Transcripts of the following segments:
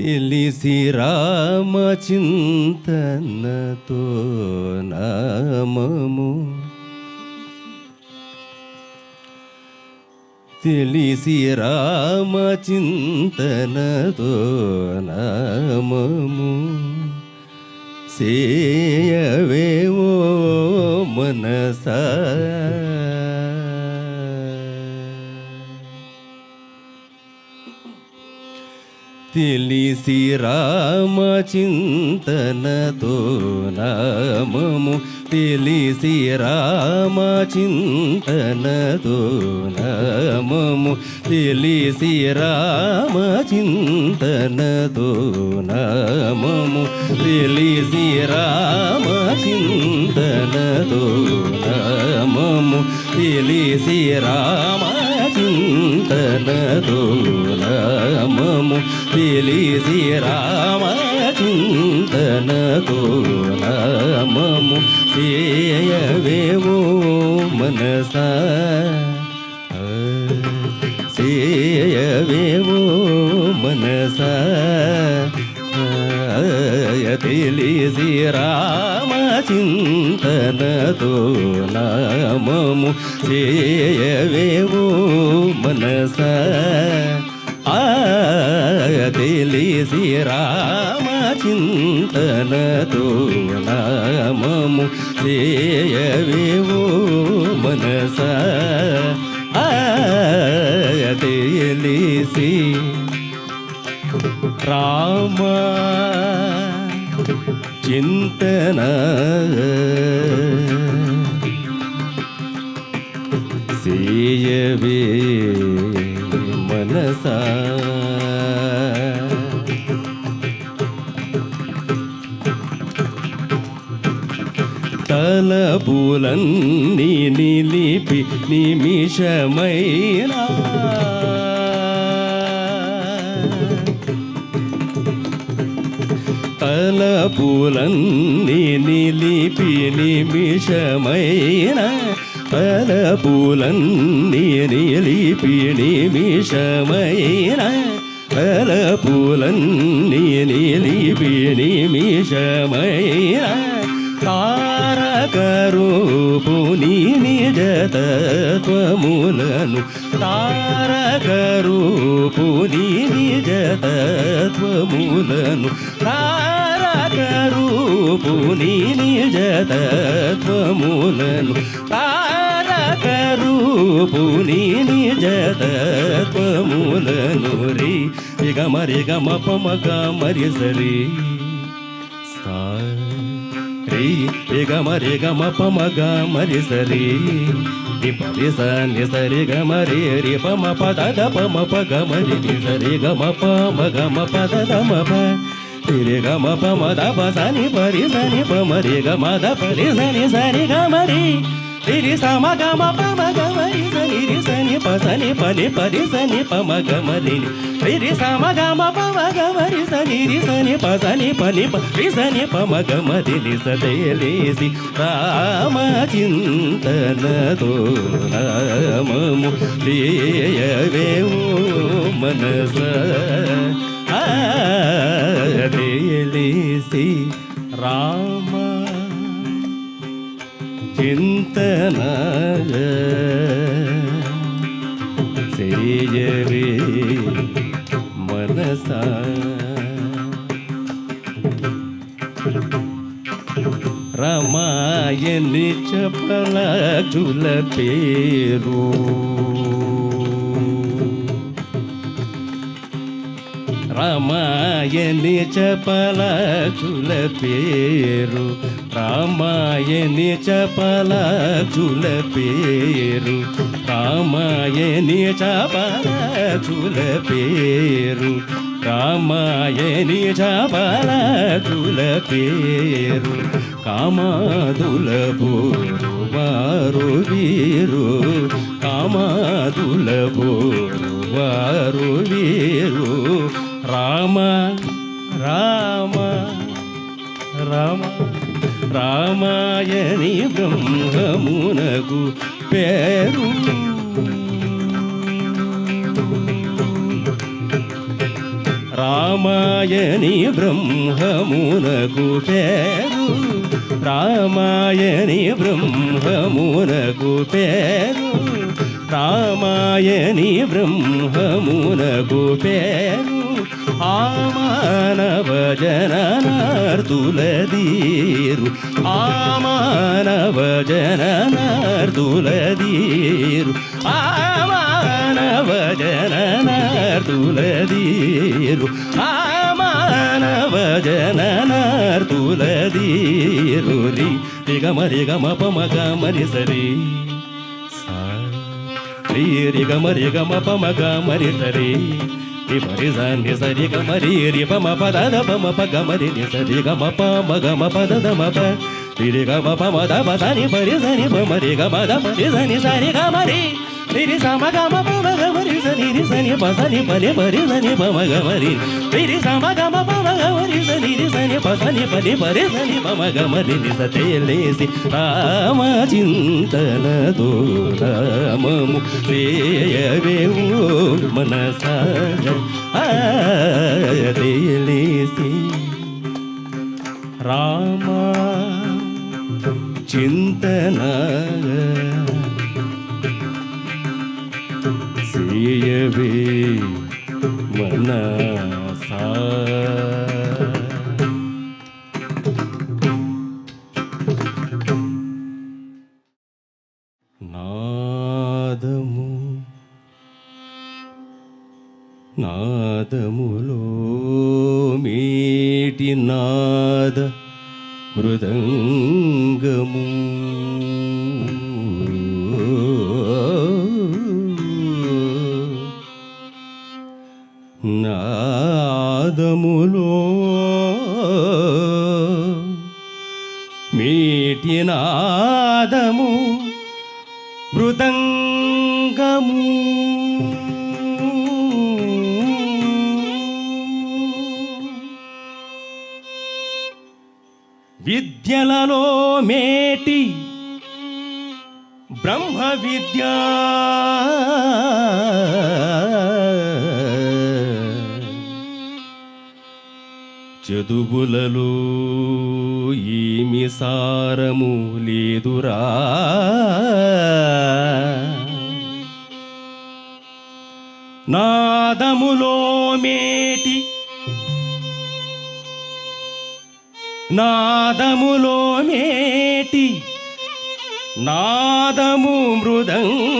తెలిసి రామ చింతనతో నామము. తెలిసి రామ చింతనతో నామము సేయవేవో మనసా తెలిసి చింతనతో నామము తెలిసి రామ చింతనతో నామము తెలిసి రామ చింతనతో నామము తెలిసి రామ చింతనతో తెలిసి రామ చింతనతో నామము తెలిసి రామ చింతనతో నామము చేయవేవో మనస? ఆ, చేయవేవో మనసా? తెలిసి రామ చింతనతో నామము చేయవేవో మనస. ఆ తెలిసి రామ చింతనతో నామము చేయవేవో మనస. ఆ తెలిసి రామ చింతన. సేయవే మనసా. తలపులన్నీ నిలిపి నిమిషమైన తలపులన్నీ నిలిపి నిమిషమైన తలపులన్నీ నిలిపి నిమిషమైన తలపులన్నీ నిలిపి నిమిషమైన తారకరూపుని నిజతత్వములను తారకరూపుని నిజతత్వములను తారకరూపుని నిజతత్వములను తారకరూపుని నిజతత్వములను రే. ఇగమరి గమ పమ గమరి సరి సా రే. గమ రే గమ పమ గమరి సరి రిపరి పరి సరి గమ రే. రి పమ పద పమ ప గమ సరి గమ పమ గమ పద ద మ ప రి ద ప స ని పరి స ని పమ రి గమ ద ప రి స ని స రి గమ రి రి స మ గమ పమ గమ రి స ని రి స ని ప స ని ప ని ప రి స ని ప మ గమ రి ని స మ రి స ని రి స ని ప స ని ప ని ప రి స ని ప మ రి ని స రామ రామము మనస. ఆ, తెలిసి రామ చింతన సేయవే మనసా. రమాయని చపలాజుల పేరు. రామాయని చపలాజుల పేరు. రామాయని చపలాజుల పేరు. రామాయని చపలాజుల పేరు. రామాయని చపలాజుల పేరు. కామాదుల బోరు వారు వీరు. కామాదుల బోరు వారు వీరు. రామ రామ రామ రామాయణి బ్రహ్మమునకు పేరు. రామాయణి బ్రహ్మమునకు పేరు. రామాయణి బ్రహ్మమునకు పేరు. రామాయణి బ్రహ్మమునకు పేరు. ఆమానవ మానవ జననార్తులదీరు ఆ మానవ జననార్తులదీరు ఆమానవ మానవ జననార్తులదీరు ఆ జననార్తులదీరు రి రిగమ రిగమ పమగ మరి సరి రి రిగమ రిగమ పమగ మరి సరి రి మరి సని సరి గ మరి రి పమ పద ద పమ పగ మరి ని సరి గ మ ప మ గ మ పద ద మ ప రి రి గ మ ప మ ద ప సని పరి సని ప మ రి గ మ ద పరి సని సరి గ మరి రి రి స మ గ మ ప మ గ మరి సని రి సని ప సని ప ని పరి సని ప మ గ మరి రి రి స మ గ మ ప మ గ మరి సని రి సని ప సని పరి సని ప మరి ని స రామ చింతన రామము చేయవేవు మనస తేలేసి రామ చేయవే మనసా చదువులలో ఈమి సారము లేదురా. నాదములో మేటి నాదములో మేటి నాదము మృదంగ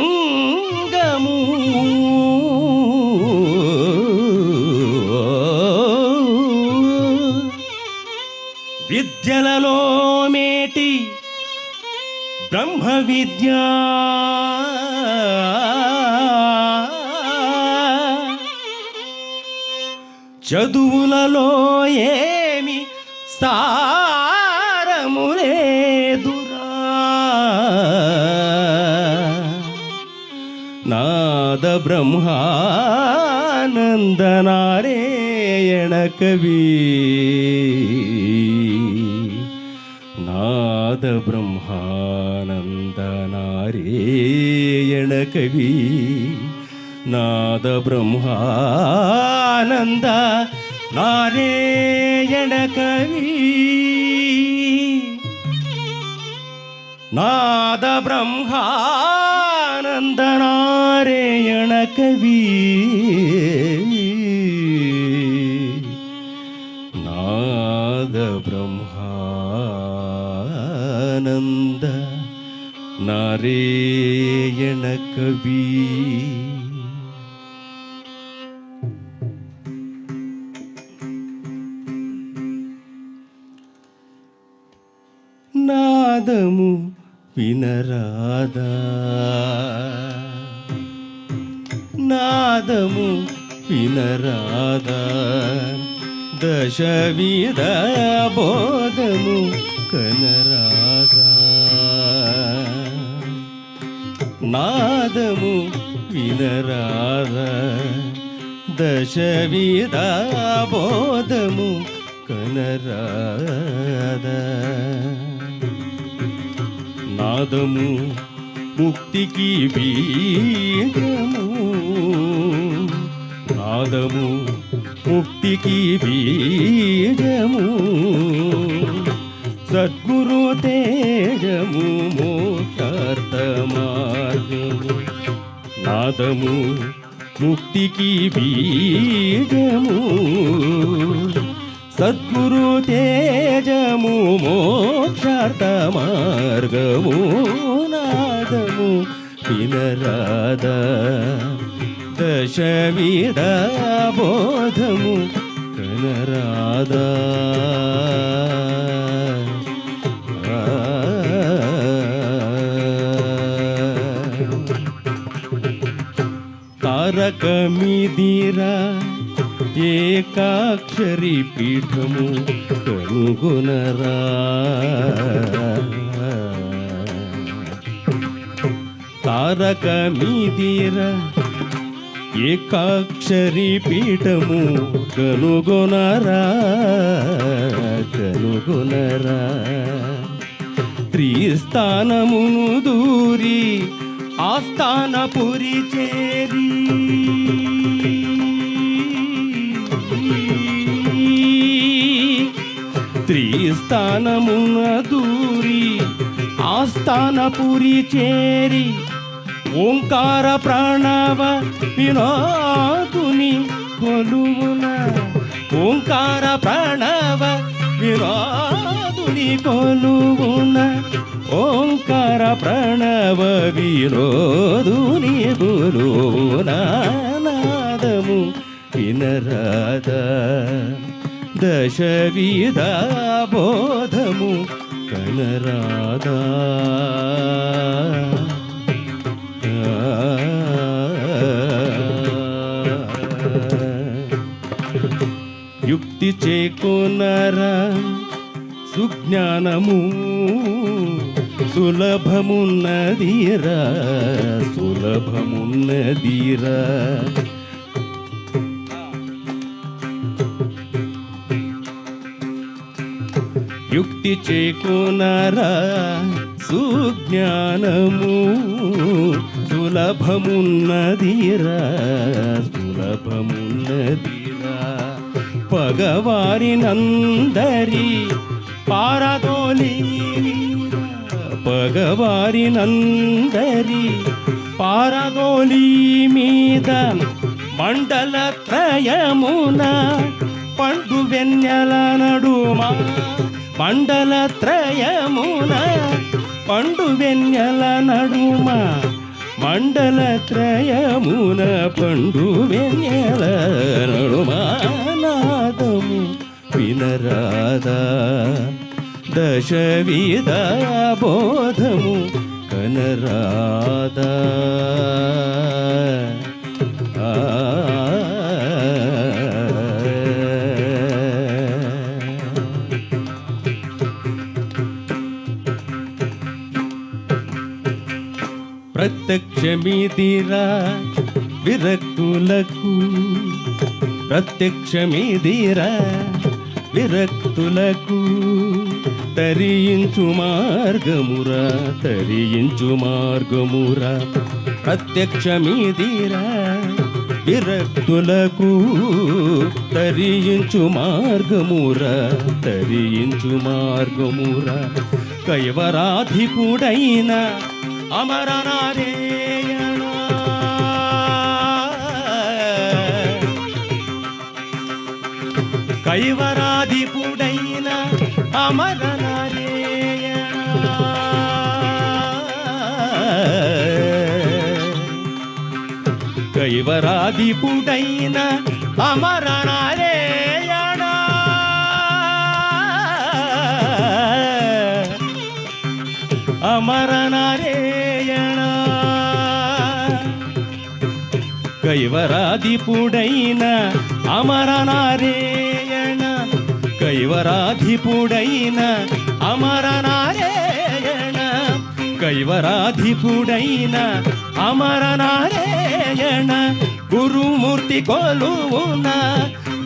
విద్యలలో మేటి బ్రహ్మ విద్య చదువులలో ఏమి సారము లేదురా. నాద బ్రహ్మానంద నారాయణ కవి. నాద బ్రహ్మానంద నారాయణ కవి నాద బ్రహ్మానంద నారాయణ కవి నాద బ్రహ్మానంద నారాయణ ஆனந்த நாரேயண கவி నాదము వినరాద దశవిధ బోధము కనరాదా. నాదము ముక్తికి బీజము. నాదము ముక్తికి బీజము. సద్గురు తేజము మోక్షార్థ మార్గము నాదము ముక్తికి బీజము సద్గురు తేజము మోక్షార్థ మార్గము నాదము వినరాద దశవిద బోధము కనరాదా రకమిదిరా ఏకాక్షరి పీఠము కనుగొనరా. తారకమిదిరా ఏకాక్షరి పీఠము కనుగొనరా. కనుగొనరా. త్రిస్థానమును దూరి ఆస్థానపురి చేరి త్రిస్థానమున దూరి ఆస్థానపురి చేరి ఓంకార ప్రణవ వినోదుని కొలువున. ఓంకార ప్రణవ వినోదుని కొలువున. ఓంకార ప్రణవ వినోదుని కొలువున నాదము వినరాద దశ బోధము కనరాదా. యుక్తి చేకొనరా సుజ్ఞానము సులభమున్నదిరా సులభమున్నదిరా. యుక్తి చేకునారా సుజ్ఞానము సులభమున్నదిరా సులభమున్నదిరా. పగవారినందరి పారదోలి పగవారినందరి పారదోలి మీద మండల త్రయమున పండు వెన్నెల నడుమ మండల త్రయమున పండు వెన్నెల నడుమ మండల త్రయమున పండు వెన్నెల నడుమ నాదము వినరాదా దశవిధ బోధము కనరాదా ప్రత్యక్షమిదిరా విరక్తులకు ప్రత్యక్షమిదిరా విరక్తులకు తరించు మార్గమురా తరించు మార్గమురా. ప్రత్యక్షమీదిరా విరక్తులకు తరించు మార్గమురా తరించు మార్గమురా. కైవరాధిపుడైన అమరనారాయణ. కైవరాధిపుడైన அமரனாரே கைவராதி புடையின அமரனாரே அமரனாரேயணா கைவராதி புடையின அமரனாரே కైవరాధిపుడైన అమరనారాయణ కైవరాధిపుడైన అమరనారాయణ గురుమూర్తి కొలువున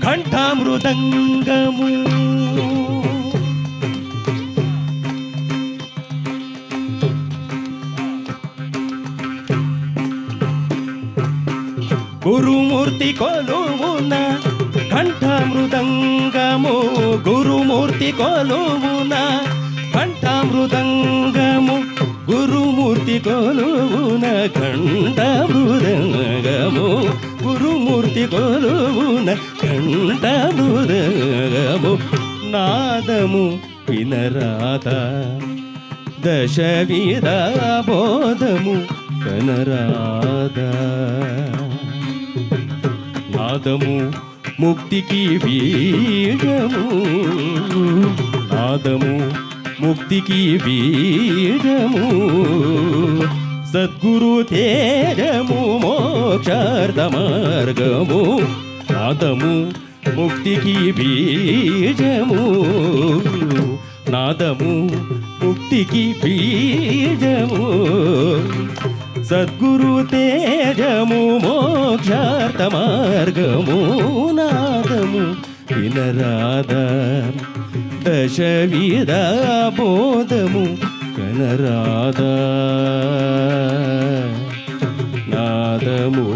ఘంటామృదంగము గురుమూర్తి కొలువున కంఠమృదంగము గురుమూర్తి కొలువున? కంఠమృదంగము గురుమూర్తి కొలువున? కంఠమృదంగము గురుమూర్తి కొలువున? కంఠమృదంగము నాదము వినరాత దశ బోధము కనరాదా నాదము ముక్తికి వీరము నాదము ముక్తికి వీరము సద్గురు తేజము మోక్షార్థ మార్గము నాదము ముక్తికి బీజము. నాదము ముక్తికి బీజము. సద్గురు తేజము మోక్షార్థ మార్గము నాదము. వినరాద దశ విద బోధము కనరాద నాదము.